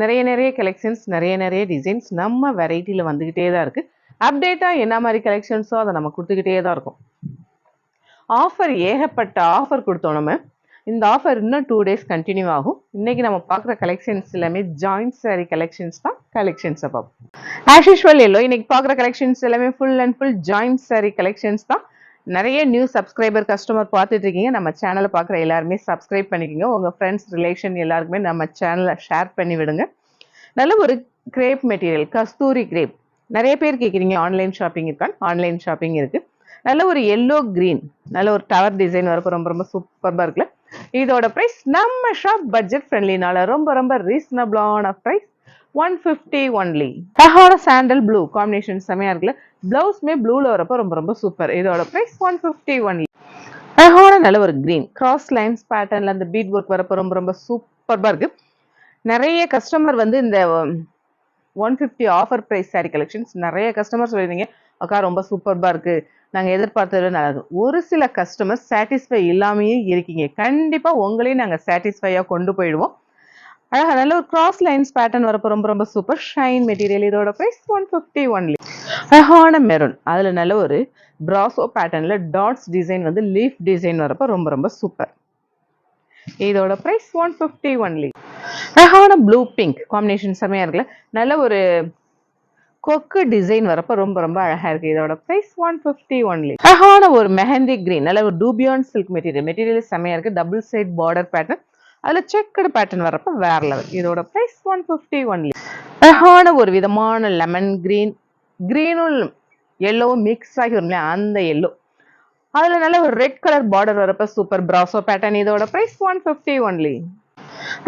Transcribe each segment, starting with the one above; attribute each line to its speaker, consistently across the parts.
Speaker 1: நிறைய நிறைய கலெக்ஷன்ஸ் நிறைய நிறைய டிசைன்ஸ் நம்ம வெரைட்டியில் வந்துக்கிட்டே தான் இருக்குது அப்டேட்டாக என்ன மாதிரி கலெக்ஷன்ஸோ அதை நம்ம கொடுத்துக்கிட்டே தான் இருக்கும். ஆஃபர் ஏகப்பட்ட ஆஃபர் கொடுத்தோம் நம்ம. இந்த ஆஃபர் இன்னும் டூ டேஸ் கண்டினியூ ஆகும். இன்னைக்கு நம்ம பார்க்குற கலெக்ஷன்ஸ் எல்லாமே ஜாயிண்ட் சாரி கலெக்ஷன்ஸ் தான். கலெக்ஷன்ஸை பார்ப்போம் ஆஸ் யூஷுவல் எல்லோ. இன்றைக்கி பார்க்குற கலெக்ஷன்ஸ் எல்லாமே full and full joint sari collections தான். நிறைய நியூ சப்ஸ்கிரைபர் கஸ்டமர் பார்த்துட்டு இருக்கீங்க நம்ம சேனலை பார்க்குற எல்லாருமே சப்ஸ்கிரைப் பண்ணிக்கோங்க. உங்கள் ஃப்ரெண்ட்ஸ் ரிலேஷன் எல்லாருக்குமே நம்ம சேனலை ஷேர் பண்ணி விடுங்க. நல்ல ஒரு கிரேப் மெட்டீரியல் கஸ்தூரி கிரேப் நிறைய பேர் கேட்குறீங்க ஆன்லைன் ஷாப்பிங் இருக்கான் ஆன்லைன் ஷாப்பிங் இருக்குது நல்ல ஒரு எல்லோ க்ரீன் நல்ல ஒரு டவர் டிசைன் வரப்போ ரொம்ப ரொம்ப சூப்பராக இருக்குல்ல. இதோட ப்ரைஸ் நம்ம ஷாப் பட்ஜெட் ஃப்ரெண்ட்லினால ரொம்ப ரொம்ப ரீசனபிளான ப்ரைஸ் ஒன் ஃபிஃப்டி ஒன்லி அழகான சாண்டல் ப்ளூ காம்பினேஷன் செமையாக இருக்குல்ல. பிளவுஸ்மே ப்ளூவில் வரப்போ ரொம்ப ரொம்ப சூப்பர் இதோட ப்ரைஸ் ஒன் ஃபிஃப்டி ஒன்லி அழகான நல்ல ஒரு கிரீன் கிராஸ் லைன்ஸ் பேட்டர்னில் அந்த பீட் ஒர்க் வரப்போ ரொம்ப ரொம்ப சூப்பராக இருக்கு. நிறைய கஸ்டமர் வந்து இந்த one fifty offer price sari collections நிறைய கஸ்டமர் சொல்லியிருந்தீங்க. அக்கா ரொம்ப சூப்பர்பா இருக்கு. நாங்கள் எதிர்பார்த்தது நல்லது ஒரு சில கஸ்டமர் சாட்டிஸ்ஃபை இல்லாமையே இருக்கீங்க. கண்டிப்பாக உங்களையும் நாங்கள் சாட்டிஸ்ஃபையாக கொண்டு போயிடுவோம். அழகா நல்ல ஒரு கிராஸ் லைன்ஸ் பேட்டர்ன் வரப்போ ரொம்ப ரொம்ப சூப்பர் ஷைன் மெட்டீரியல் இதோட ப்ரைஸ் ஒன் ஃபிஃப்டி ஒன்லி அழகான மெரூன் அதில் நல்ல ஒரு பிராசோ பேட்டர்னில் டாட்ஸ் டிசைன் வந்து லீஃப் டிசைன் வரப்போ ரொம்ப ரொம்ப சூப்பர் இதோட ப்ரைஸ் ஒன் ஃபிஃப்டி ஒன்லி அழகான ப்ளூ பிங்க் காம்பினேஷன் செம்மையாக இருக்குல்ல? நல்ல ஒரு கொக்கு டிசைன் வரப்போ ரொம்ப ரொம்ப அழகா இருக்கு. இதோட ப்ரைஸ் ஒன் ஃபிஃப்டி ஒன்லி அழகான ஒரு மெஹந்தி கிரீன் நல்ல ஒரு டூபியான் சில்க் மெட்டீரியல் மெட்டீரியல் செம்மையா இருக்கு. டபுள் சைட் பார்டர் பேட்டர்ன் அதில் செக்குடு பேட்டர்ன் வரப்போ வேற லெவல் இதோட ப்ரைஸ் ஒன் ஃபிஃப்டி ஒன்லி அழகான ஒரு விதமான லெமன் கிரீன் க்ரீனும் எல்லோவும் மிக்ஸ் ஆகி வரும்ல அந்த எல்லோ அதில் நல்ல ஒரு ரெட் கலர் பார்டர் வரப்போ சூப்பர் பிராசோ பேட்டர்ன் இதோட ப்ரைஸ் ஒன் ஃபிஃப்டி ஒன்லி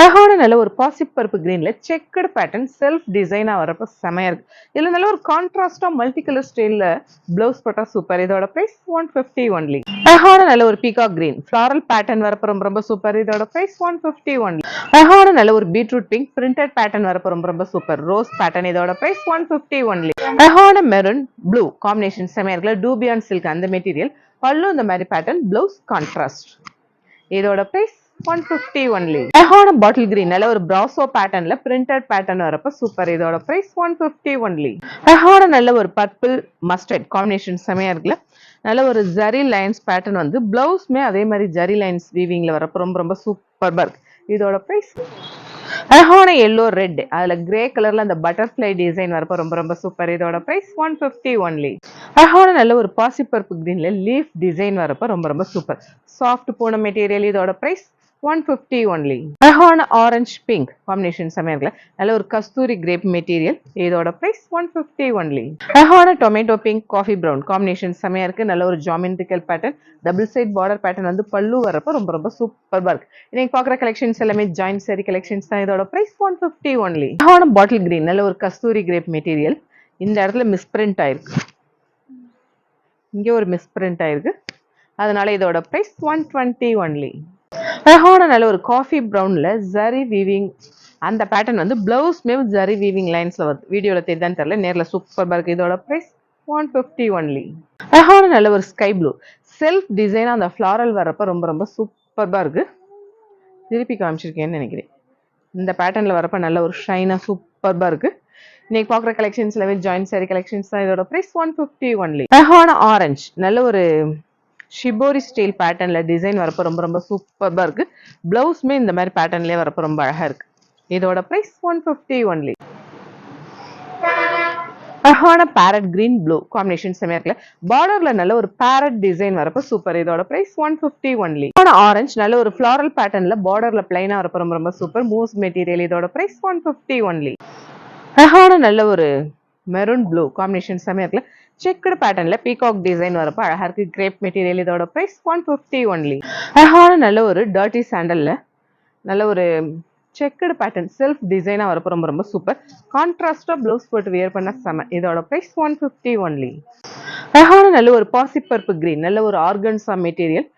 Speaker 1: அழகான நல்ல ஒரு பாசிப் பருப்பு கிரீன்ல செக்கடு பேட்டர்ன் செல்ஃப் டிசைனாக வரப்ப செமையா இருக்கு. இதுல நல்ல ஒரு கான்ட்ராஸ்டா மல்டி கலர் ஸ்டைல்ல பிளவுஸ் போட்டா சூப்பர் இதோட பிரைஸ் ஒன் பிப்டி ஒன்லி அழகான நல்ல ஒரு பீகா கிரீன் ஃபிளாரல் பேட்டர்ன் வரப்ப ரொம்ப ரொம்ப சூப்பர் இதோட பிரைஸ் ஒன் பிப்டி ஒன்லி அழகான நல்ல ஒரு பீட்ரூட் பிங்க் பிரிண்டட் பேட்டர்ன் வரப்ப ரொம்ப ரொம்ப சூப்பர் ரோஸ் பேட்டர்ன் இதோட பிரைஸ் ஒன் பிப்டி ஒன்லி அழகான மெரூன் ப்ளூ காம்பினேஷன் செமையா இருக்குல்ல. டூபியான் சில்க் அந்த மெட்டீரியல் பல்லும் இந்த மாதிரி பேட்டர்ன் பிளவுஸ் கான்ட்ராஸ்ட் இதோட பிரைஸ் ஒன் ஃபிஃப்டி ஒன்லி அழகான பாட்டில் கிரீன் நல்ல ஒரு பிராசோ பேட்டர்ன்ல பிரிண்டட் பேட்டர்ன் வரப்ப சூப்பர் இதோட பிரைஸ் ஒன் ஃபிஃப்டி ஒன்லி அழகான நல்ல ஒரு பர்பிள் மஸ்டர்ட் காம்பினேஷன் செமையா இருக்குல்ல? நல்ல ஒரு ஜரி லைன்ஸ் பேட்டர்ன் வந்து பிளவுஸ்மே அதே மாதிரி ஜரி லைன்ஸ் வீவிங்ல வரப்ப ரொம்ப ரொம்ப சூப்பர் இருக்கு. இதோட பிரைஸ் அழகான எல்லோ ரெட் அதுல கிரே கலர்ல அந்த பட்டர்ஃப்ளை டிசைன் வரப்ப ரொம்ப ரொம்ப சூப்பர் இதோட பிரைஸ் ஒன் ஃபிஃப்டி ஒன்லி அழகான நல்ல ஒரு பாசிப்பருப்பு கிரீன்ல லீஃப் டிசைன் வரப்ப ரொம்ப ரொம்ப சூப்பர் சாஃப்ட் போன மெட்டீரியல் இதோட பிரைஸ் ஒன் ஃபிஃப்டி ஒன்லி அழகான ஆரஞ்சு பிங்க் காம்பினேஷன் செமையா இருக்குல்ல நல்ல ஒரு கஸ்தூரி கிரேப் மெட்டீரியல் இதோட பிரைஸ் ஒன் ஃபிஃப்டி ஒன்லி அழகான tomato pink coffee brown combination செமையா இருக்கு. நல்ல ஒரு geometrical pattern double side border pattern வந்து பல்லு வரப்போ ரொம்ப ரொம்ப சூப்பர்பா இருக்கு. இன்னைக்கு பார்க்குற கலெக்ஷன்ஸ் எல்லாமே ஜாயின்ட் சரி கலெக்ஷன்ஸ் தான். இதோட பிரைஸ் ஒன் ஃபிஃப்டி ஒன்லி அழகான பாட்டில் கிரீன் நல்ல ஒரு கஸ்தூரி கிரேப் மெட்டீரியல் இந்த இடத்துல மிஸ்பிரிண்ட் ஆயிருக்கு. இங்கே ஒரு மிஸ்பிரிண்ட் ஆயிருக்கு. அதனால இதோட பிரைஸ் ஒன் டுவெண்ட்டி ஒன்லி அழகான நல்ல ஒரு காஃபி ப்ரௌனில் ஜரி வீவிங் அந்த பேட்டர்ன் வந்து பிளவுஸ்மே ஜரி வீவிங் லைன்ஸில் வருது வீடியோவில் தெரியுதான்னு தெரியல. நேரில் சூப்பராக இருக்குது இதோட ப்ரைஸ் ஒன் ஃபிஃப்டி ஒன்லி அழகான நல்ல ஒரு ஸ்கை ப்ளூ செல்ஃப் டிசைனாக அந்த ஃப்ளாரல் வரப்போ ரொம்ப ரொம்ப சூப்பராக இருக்குது திருப்பி காமிச்சிருக்கேன்னு நினைக்கிறேன். இந்த பேட்டர்னில் வரப்போ நல்ல ஒரு ஷைனாக சூப்பராக இருக்குது இன்னைக்கு பார்க்குற கலெக்ஷன்ஸ்லவே ஜாயின் சாரி கலெக்ஷன்ஸ் தான் இதோட ப்ரைஸ் ஒன் ஃபிஃப்டி ஒன்லி அழகான ஆரஞ்ச் நல்ல ஒரு ஷிபோரி ஸ்டைல் பேட்டர்னில் டிசைன் வரப்போ ரொம்ப ரொம்ப சூப்பராக இருக்கு. ப்ளவுஸுமே இந்த மாதிரி பேட்டர்ன்லேயே வரப்போ ரொம்ப அழகா இருக்கு. இதோட ப்ரைஸ் ஒன் ஃபிஃப்டி ஒன்லி அழகான பேரட் கிரீன் ப்ளூ காம்பினேஷன் செமையா இருக்குல்ல. பார்டர்ல நல்ல ஒரு பேரட் டிசைன் வரப்போ சூப்பர் இதோட price one fifty only orange நல்ல ஒரு ஃப்ளாரல் பேட்டர்னில் பார்டர்ல பிளைனாக வரப்போ ரொம்ப ரொம்ப சூப்பர் மூஸ் மெட்டீரியல் இதோட பிரைஸ் ஒன் ஃபிஃப்டி ஒன்லி அழகான நல்ல ஒரு மெரூன் ப்ளூ காம்பினேஷன் செம்மையாக இருக்குல்ல? செக்குடு பேட்டர்னில் பீகாக் டிசைன் வரப்போ அழகாக இருக்குது கிரேப் மெட்டீரியல் இதோட ப்ரைஸ் ஒன் ஃபிஃப்டி ஒன்லி அழகான நல்ல ஒரு டர்ட்டி சாண்டலில் நல்ல ஒரு செக்குடு பேட்டர்ன் செல்ஃப் டிசைனாக வரப்போ ரொம்ப ரொம்ப சூப்பர் கான்ட்ராஸ்டாக ப்ளவுஸ் போட்டு வியர் பண்ண செம. இதோட ப்ரைஸ் ஒன் ஃபிஃப்டி ஒன்லி அழகான நல்ல ஒரு பாசிப்பருப்பு க்ரீன் நல்ல ஒரு ஆர்கன்ஸா மெட்டீரியல்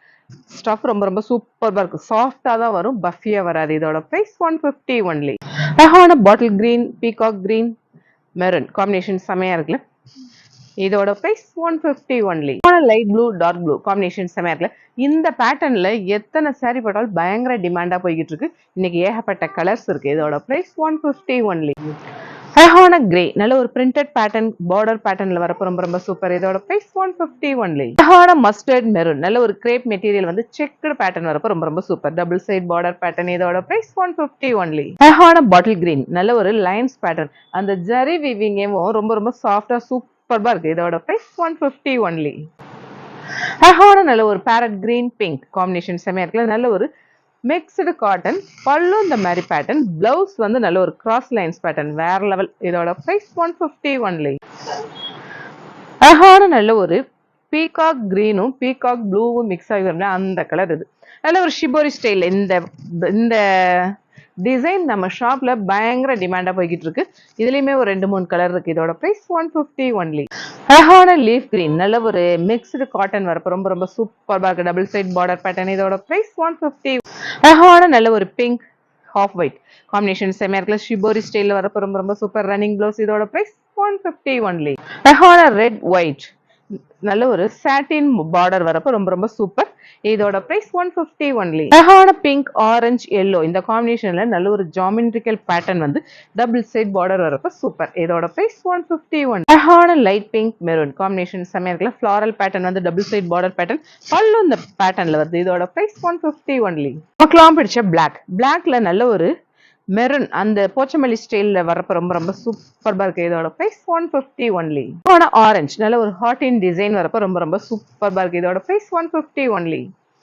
Speaker 1: ஸ்டஃப் ரொம்ப ரொம்ப சூப்பராக இருக்கும் சாஃப்டாக தான் வரும். பஃபியாக வராது. இதோட ப்ரைஸ் ஒன் ஃபிஃப்டி ஒன்லி அழகான bottle green peacock green maroon. Combination செமையாக இருக்குல்ல? இதோட price one fifty only light blue dark blue combination செமையாக இருக்குல்ல? இந்த பேட்டர்னில் எத்தனை saree போட்டாலும் பயங்கர டிமாண்டாக போய்கிட்டு இருக்கு. இன்னைக்கு ஏகப்பட்ட கலர்ஸ் இருக்கு. இதோட ப்ரைஸ் ஒன் ஃபிஃப்டி ஒன்லி அழகான கிரே நல்ல ஒரு பிரிண்டட் பேட்டர்ன் பார்டர் பேட்டர்ன்ல வரப்போ ரொம்ப ரொம்ப சூப்பர் இதோட பிரைஸ் ஒன் ஃபிஃப்டி ஒன்லி அழகான மஸ்டர்ட் மெரூன் நல்ல ஒரு கிரேப் மெட்டீரியல் வந்து செக்குடு பேட்டர்ன் வரப்போ ரொம்ப ரொம்ப super double side border pattern இதோட பிரைஸ் ஒன் பிப்டி ஒன்லி அழகான பாட்டில் கிரீன் நல்ல ஒரு லைன்ஸ் பேட்டர்ன் அந்த ஜரி விவிங்கேவும் ரொம்ப ரொம்ப சாஃப்டா சூப்பர்பா இருக்கு. இதோட பிரைஸ் ஒன் பிப்டி ஒன்லி அழகான நல்ல ஒரு பேரட் கிரீன் பிங்க் காம்பினேஷன் செமையா இருக்குல்ல. நல்ல ஒரு மிக்ஸ்டு காட்டன் பல்லு இந்த மாதிரி பேட்டர்ன் பிளவுஸ் வந்து நல்ல ஒரு கிராஸ் லைன்ஸ் பேட்டர்ன் வேற லெவல் இதோட ப்ரைஸ் ஒன் ஃபிஃப்டி ஒன்லி அழகான நல்ல ஒரு பீகாக் க்ரீனும் பீகாக் ப்ளூவும் மிக்ஸ் ஆகி அந்த கலர் இது. நல்ல ஒரு ஷிபோரி ஸ்டைல் இந்த இந்த டிசைன் நம்ம ஷாப்பில் பயங்கர டிமாண்டாக போய்கிட்டு இருக்கு. இதுலயுமே ஒரு ரெண்டு மூணு கலர் இருக்கு. இதோட ப்ரைஸ் ஒன் ஃபிஃப்டி ஒன்லி அழகான லீஃப் கிரீன் நல்ல ஒரு மிக்ஸ்டு காட்டன் வரப்போ ரொம்ப ரொம்ப சூப்பராக இருக்கு. டபுள் சைட் பார்டர் பேட்டர்ன் இதோட ப்ரைஸ் ஒன் ஃபிஃப்டி அழகான நல்ல ஒரு பிங்க் ஹாஃப் ஒயிட் காம்பினேஷன் செம்மையாக இருக்குல்ல. ஷிபோரி ஸ்டைலில் வரப்போ ரொம்ப ரொம்ப சூப்பர் ரன்னிங் ப்ளவுஸ் இதோட ப்ரைஸ் ஒன் ஃபிஃப்டி ஒன்லி அழகான ரெட் ஒயிட் நல்ல ஒரு சாட்டின் பார்டர் வரப்போ ரொம்ப ரொம்ப சூப்பர் இதோட பிரைஸ் ஒன் ஃபிஃப்டி ஒன்லி அழகான பிங்க் ஆரஞ்சு எல்லோ இந்த காம்பினேஷன்ல நல்ல ஒரு ஜாமெண்ட்ரிக்கல் பேட்டர்ன் வந்து டபுள் சைட் பார்டர் வரப்போ சூப்பர் இதோட பிரைஸ் ஒன் ஃபிஃப்டி ஒன் அழகான லைட் பிங்க் மெரூன் காம்பினேஷன் செம்மையா இருக்குல்ல? ஃபிளாரல் பேட்டர்ன் வந்து டபுள் சைட் பார்டர் பேட்டர்ன் பல்லும் இந்த பேட்டர்ன்ல வருது. இதோட பிரைஸ் ஒன் ஃபிஃப்டி ஒன்லி நமக்குலாம் பிடிச்ச பிளாக் பிளாக்ல நல்ல ஒரு மெரூன் அந்த போச்சமல்லி ஸ்டைலில் வரப்போ ரொம்ப ரொம்ப சூப்பராக இருக்குது இதோட ப்ரைஸ் ஒன் ஃபிஃப்டி ஒன்லி ஆனால் ஆரஞ்சு நல்ல ஒரு ஹாட் இன் டிசைன் வரப்போ ரொம்ப ரொம்ப சூப்பராக இருக்குது இதோட ப்ரைஸ் ஒன் ஃபிஃப்டி ஒன்லி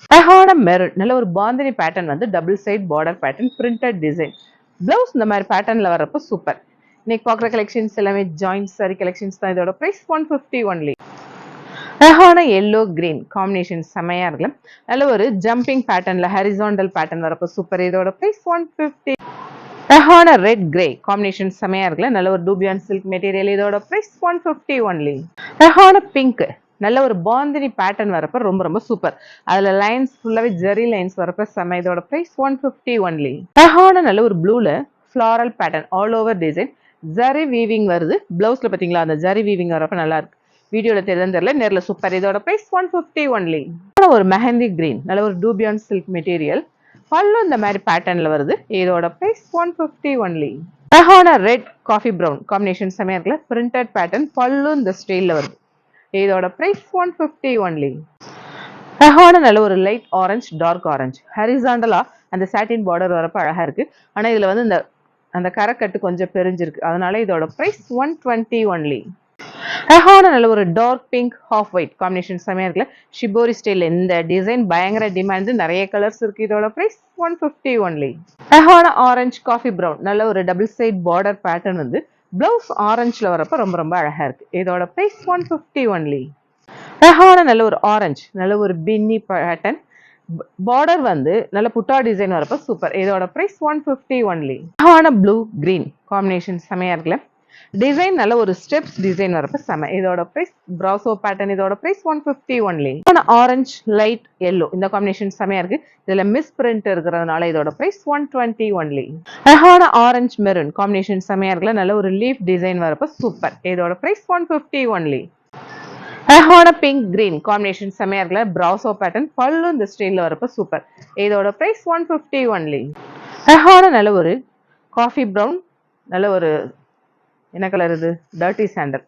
Speaker 1: அழகான மெரூன் நல்ல ஒரு பாந்தினி பேட்டர்ன் வந்து double side border pattern printed design blouse இந்த மாதிரி பேட்டர்னில் வரப்போ சூப்பர் இன்னைக்கு பார்க்குற கலெக்ஷன்ஸ் எல்லாமே ஜாயிண்ட் சாரி கலெக்ஷன்ஸ் தான். இதோட ப்ரைஸ் ஒன் ஃபிஃப்டி ஒன்லி அழகான எல்லோ கிரீன் காம்பினேஷன் செமையா இருக்குல்ல. நல்ல ஒரு ஜம்பிங் பேட்டர்னில் ஹரிசாண்டல் பேட்டர்ன் வரப்போ சூப்பர் இதோட ப்ரைஸ் ஒன் ஃபிஃப்டி அழகான ரெட் கிரே காம்பினேஷன் செமையா இருக்குல்ல? நல்ல ஒரு டூபியான் சில்க் மெட்டீரியல் இதோட ப்ரைஸ் ஒன் ஃபிஃப்டி ஒன்லி அழகான பிங்க் நல்ல ஒரு பாந்தினி பேட்டர்ன் வரப்ப ரொம்ப ரொம்ப சூப்பர் அதுல லைன்ஸ் ஃபுல்லாவே ஜெரி லைன்ஸ் வரப்ப செம. இதோட ப்ரைஸ் ஒன் ஃபிஃப்டி ஒன்லி அழகான நல்ல ஒரு ப்ளூல floral pattern all over design zari weaving வருது. பிளவுஸ்ல பாத்தீங்களா? அந்த ஜரி வீவிங் வரப்ப நல்லா இருக்கு. வீடியோல தெரியுதுன்னு தெரியல. நேரில் சூப்பர் இதோட ப்ரைஸ் ஒன் ஃபிஃப்டி ஒன்லி ஒரு மெஹந்தி கிரீன் நல்ல ஒரு டூபியான் சில்க் மெட்டீரியல் பல்லும் இந்த மாதிரி பேட்டர்ன்ல வருது. இதோட பிரைஸ் ஒன் ஃபிஃப்டி ஒன்லி அழகான ரெட் காஃபி ப்ரௌன் காம்பினேஷன் செம்மையா இருக்குல்ல? பிரிண்டட் பேட்டர்ன் பல்லும் இந்த ஸ்டைல்ல வருது. இதோட பிரைஸ் ஒன் ஃபிஃப்டி ஒன்லி அழகான நல்ல ஒரு லைட் ஆரஞ்சு டார்க் ஆரஞ்சு ஹரிசாண்டலா அந்த சாட்டின் பார்டர் வரப்ப அழகா இருக்கு. ஆனா இதுல வந்து இந்த அந்த கரக்கட்டு கொஞ்சம் பெரிஞ்சிருக்கு. அதனால இதோட பிரைஸ் ஒன் டுவெண்ட்டி ஒன்லி அழகான நல்ல ஒரு dark pink half white combination செமையா இருக்குல்ல. ஷிபோரி ஸ்டைல் இந்த டிசைன் பயங்கர டிமாண்ட் நிறைய கலர்ஸ் இருக்கு இதோட பிரைஸ் ஒன் ஃபிஃப்டி ஒன்லி அழகான ஆரஞ்சு காஃபி ப்ரௌன் நல்ல ஒரு டபுள் சைட் பார்டர் பேட்டர்ன் வந்து பிளவுஸ் ஆரஞ்சுல வரப்ப ரொம்ப ரொம்ப அழகா இருக்கு. இதோட பிரைஸ் ஒன் ஃபிஃப்டி ஒன்லி அழகான நல்ல ஒரு ஆரஞ்சு நல்ல ஒரு பின்னி பேட்டர்ன் பார்டர் வந்து நல்ல புட்டா டிசைன் வரப்ப சூப்பர் இதோட பிரைஸ் ஒன் ஃபிஃப்டி ஒன்லி அழகான ப்ளூ கிரீன் காம்பினேஷன் செமையா இருக்குல்ல. டிசைன் நல்ல ஒரு ஸ்டெப்ஸ் டிசைன் வரப்ப செம. இதோட பிரைஸ் ப்ராசோ பேட்டர்ன் இதோட price one fifty only orange light yellow இந்த காம்பினேஷன் செமையா இருக்கு. இதுல மிஸ் பிரிண்ட் இருக்கிறதுனால இதோட பிரைஸ் ஒன் டுவெண்ட்டி ஒன்லி அழகான ஆரஞ்சு மெரூன் காம்பினேஷன் செமையா இருக்குல்ல நல்ல ஒரு லீஃப் டிசைன் வரப்ப சூப்பர் இதோட பிரைஸ் ஒன் ஃபிஃப்டி ஒன்லி அழகான பிங்க் கிரீன் காம்பினேஷன் செமையா இருக்குல்ல ப்ராசோ பேட்டர்ன் பல்லு இந்த ஸ்டைலில் வரப்ப சூப்பர் இதோட பிரைஸ் ஒன் ஃபிஃப்டி ஒன்லி அழகான நல்ல ஒரு காஃபி ப்ரௌன் நல்ல ஒரு என்ன கலர் இது? டர்ட்டி சாண்டல்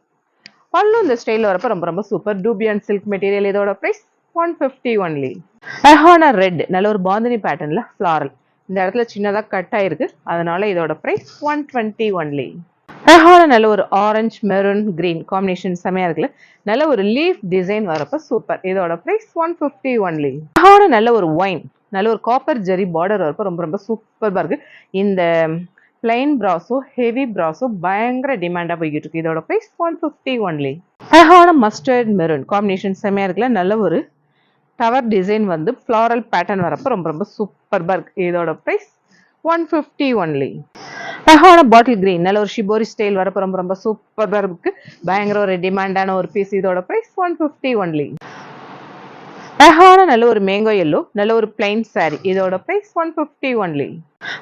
Speaker 1: பல்லும் இந்த ஸ்டைலில் வரப்ப ரொம்ப ரொம்ப சூப்பர் டூபியன் சில்க் மெட்டீரியல் இதோட ப்ரைஸ் ஒன் ஃபிஃப்டி ஒன்லி அஹானா ரெட் நல்ல ஒரு பாந்தினி பேட்டர்னில் ஃப்ளாரல் இந்த இடத்துல சின்னதாக கட் ஆயிருக்கு. அதனால இதோட ப்ரைஸ் ஒன் டுவெண்ட்டி ஒன்லி அழகான நல்ல ஒரு ஆரஞ்சு மெரூன் கிரீன் காம்பினேஷன் செமையாக இருக்குல்ல? நல்ல ஒரு லீஃப் டிசைன் வரப்ப சூப்பர் இதோட ப்ரைஸ் ஒன் ஃபிஃப்டி ஒன்லி அழகான நல்ல ஒரு ஒயின் நல்ல ஒரு காப்பர் ஜெரி பார்டர் வரப்போ ரொம்ப ரொம்ப சூப்பராக இருக்குது இந்த பிளைன் ப்ராஸோ ஹெவி ப்ராஸோ பயங்கர டிமாண்டாக போய்கிட்டு இருக்கு இதோட ப்ரைஸ் ஒன் ஃபிஃப்டி ஒன்லி அழகான மஸ்டர்ட் மெரூன் காம்பினேஷன் செம்மையாக இருக்குல்ல? நல்ல ஒரு டவர் டிசைன் வந்து ஃப்ளாரல் பேட்டர்ன் வரப்போ ரொம்ப ரொம்ப சூப்பர்பாக இருக்குது இதோட ப்ரைஸ் ஒன் ஃபிஃப்டி ஒன்லி அழகான பாட்டில் கிரீன் நல்ல ஒரு ஷிபோரி ஸ்டைல் வரப்போ ரொம்ப ரொம்ப சூப்பராக இருக்குது பயங்கர ஒரு டிமாண்டான ஒரு பீஸ் இதோட ப்ரைஸ் ஒன் ஃபிஃப்டி ஒன்லி அழகான நல்ல ஒரு மேங்கோ எல்லோ நல்ல ஒரு பிளைன் சாரி இதோட ப்ரைஸ் ஒன் ஃபிஃப்டி ஒன்லி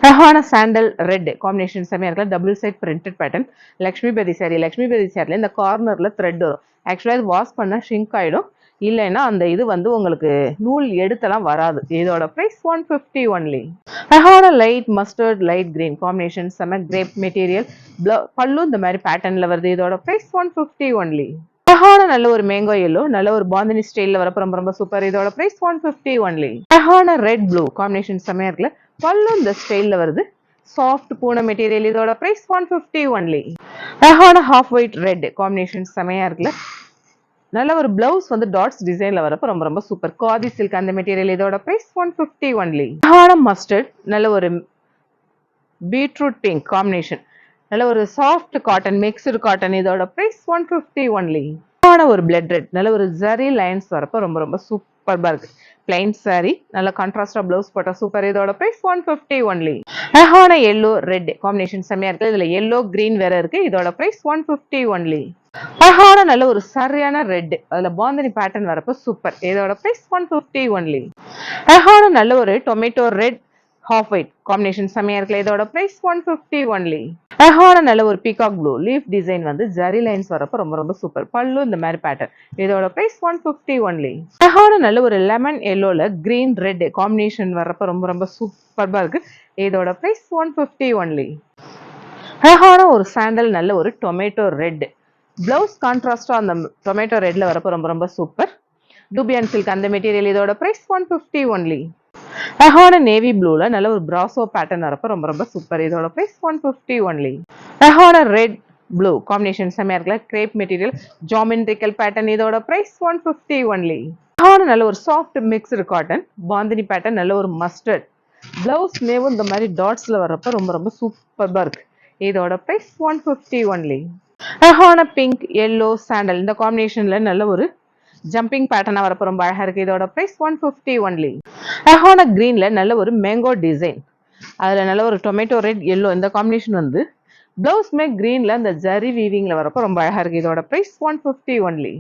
Speaker 1: அழகான சாண்டல் ரெட் காம்பினேஷன் செமையாக இருக்கல double side printed pattern Lakshmipathi saree Lakshmipathi சாரியில் இந்த கார்னரில் த்ரெட் வரும். ஆக்சுவலாக இது வாஷ் பண்ணால் ஷ்ரிங்க் ஆகிடும் இல்லைன்னா அந்த இது வந்து உங்களுக்கு நூல் எடுத்தெல்லாம் வராது. இதோட ப்ரைஸ் ஒன் ஃபிஃப்டி ஒன்லி அழகான light mustard light green combination செம கிரேப் மெட்டீரியல் பல்லும் இந்த மாதிரி பேட்டர்னில் வருது. இதோட ப்ரைஸ் ஒன் ஃபிஃப்டி ஒன்லி அழகான நல்ல ஒரு மேங்கோ எல்லோ நல்ல ஒரு பாந்தினி ஸ்டைலில் வரப்போ ரொம்ப ரொம்ப சூப்பர் இதோட ப்ரைஸ் ஒன் ஃபிஃப்டி ஒன்லி அழகான ரெட் ப்ளூ காம்பினேஷன் செமையாக இருக்குல்ல? பல்லும் இந்த ஸ்டைலில் வருது. சாஃப்ட் பூன மெட்டீரியல் இதோட ப்ரைஸ் ஒன் ஃபிஃப்டி ஒன்லி அழகான ஹாஃப் ஒயிட் ரெட் காம்பினேஷன் செமையாக இருக்குல்ல? நல்ல ஒரு பிளவுஸ் வந்து டாட்ஸ் டிசைன்ல வரப்போ ரொம்ப ரொம்ப சூப்பர் காதி சில்க் அந்த மெட்டீரியல் இதோட பிரைஸ் ஒன் ஃபிஃப்டி ஒன்லி அழகான மஸ்டர்ட் நல்ல ஒரு பீட்ரூட் பிங்க் காம்பினேஷன் நல்ல ஒரு சாஃப்ட் காட்டன் மிக்ஸ்டு காட்டன் இதோட ப்ரைஸ் ஒன் ஃபிஃப்டி ஒன்லி சூப்பரான ஒரு பிளட் ரெட் நல்ல ஒரு ஜரி லைன்ஸ் வரப்போ ரொம்ப ரொம்ப சூப்பர்பா இருக்கு. பிளைன் சாரி நல்ல கான்ட்ராஸ்டா பிளவுஸ் போட்டா சூப்பர் இதோட ப்ரைஸ் ஒன் ஃபிஃப்டி ஒன்லி அழகான எல்லோ ரெட் காம்பினேஷன் செம்மையா இருக்கு. இதுல எல்லோ கிரீன் வேற இருக்கு. இதோட ப்ரைஸ் ஒன் ஃபிஃப்டி ஒன்லி அழகான நல்ல ஒரு சரியான ரெட் அதுல பாந்தனி பேட்டர்ன் வரப்போ சூப்பர் இதோட ப்ரைஸ் ஒன் ஃபிஃப்டி ஒன்லி அழகான நல்ல ஒரு tomato red half white combination செம்மையா இருக்குல்ல. இதோட ப்ரைஸ் ஒன் ஃபிஃப்டி ஒன்லி அழகான நல்ல ஒரு பீகாக் ப்ளூ லீஃப் டிசைன் வந்து ஜரி லைன்ஸ் வரப்போ ரொம்ப ரொம்ப சூப்பர் பல்லு இந்த மாதிரி பேட்டர்ன் இதோட பிரைஸ் ஒன் ஃபிஃப்டி ஒன்லி அழகான நல்ல ஒரு லெமன் எல்லோல கிரீன் ரெட் காம்பினேஷன் வரப்போ ரொம்ப ரொம்ப சூப்பர்பா இருக்கு. இதோட பிரைஸ் ஒன் ஃபிஃப்டி ஒன்லி அழகான ஒரு சாண்டல் நல்ல ஒரு டொமேட்டோ ரெட் பிளவுஸ் கான்ட்ராஸ்டா அந்த டொமேட்டோ ரெட்ல வரப்போ ரொம்ப ரொம்ப சூப்பர் டூபியன் சில்க் அந்த மெட்டீரியல் இதோட பிரைஸ் ஒன் ஃபிஃப்டி ஒன்லி அழகான நேவி ப்ளூல நல்ல ஒரு பிராசோ பேட்டர்ன் வரப்போ ரொம்ப ரொம்ப சூப்பர் இதோட ப்ரைஸ் ஒன் ஃபிஃப்டி ஒன்லி அழகான ரெட் ப்ளூ காம்பினேஷன் செம்மையாக இருக்குல்ல? கிரேப் மெட்டீரியல் ஜாமெண்ட்ரிக்கல் பேட்டர்ன் இதோட ப்ரைஸ் ஒன் ஃபிஃப்டி ஒன்லி அழகான நல்ல ஒரு soft mixed cotton bandhani pattern நல்ல ஒரு மஸ்டர்ட் ப்ளவுஸ் நேவும் இந்த மாதிரி டாட்ஸ்ல வர்றப்ப ரொம்ப ரொம்ப சூப்பராக இருக்கு. இதோட ப்ரைஸ் ஒன் ஃபிஃப்டி ஒன்லி அழகான பிங்க் எல்லோ சாண்டல் இந்த காம்பினேஷனில் நல்ல ஒரு ஜம்பிங் பேட்டர்னா வரப்போ ரொம்ப அழகாக இருக்குது இதோட ப்ரைஸ் ஒன் ஃபிஃப்டி ஒன்லி அஹோனா கிரீன்ல நல்ல ஒரு மேங்கோ டிசைன் அதுல நல்ல ஒரு டொமேட்டோ ரெட் எல்லோ இந்த காம்பினேஷன் வந்து பிளவுஸ்மே கிரீன்ல இந்த ஜரி வீவிங்ல வரப்போ ரொம்ப அழகாக இருக்குது இதோட ப்ரைஸ் ஒன் ஃபிஃப்டி ஒன்லி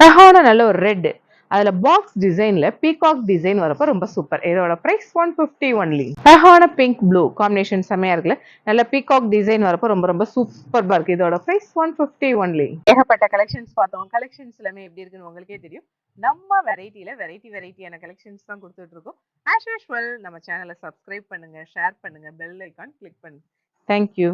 Speaker 1: அஹோனா நல்ல ஒரு ரெட் அதுல பாக்ஸ் டிசைன்ல பீகாக் டிசைன் வரப்போ ரொம்ப சூப்பர் இதோட பிரைஸ் ஒன் ஃபிஃப்டி ஒன்லி அழகான பிங்க் ப்ளூ காம்பினேஷன் செம்மையா இருக்குல்ல? நல்ல பீகாக் டிசைன் வரப்போ ரொம்ப ரொம்ப சூப்பர்பா இருக்கு. இதோட பிரைஸ் ஒன் ஃபிஃப்டி ஒன்லி ஏகப்பட்ட கலெக்ஷன்ஸ் பார்த்தோம். கலெக்ஷன்ஸ் எல்லாமே எப்படி இருக்குன்னு உங்களுக்கே தெரியும். நம்ம வெரைட்டியில வெரைட்டி வெரைட்டியான கலெக்ஷன்ஸ் தான் கொடுத்துட்டு இருக்கோம். ஆஸ் யூஷுவல் நம்ம சேனலை சப்ஸ்கிரைப் பண்ணுங்க ஷேர் பண்ணுங்க பெல் ஐக்கான் கிளிக் பண்ணுங்க. Thank you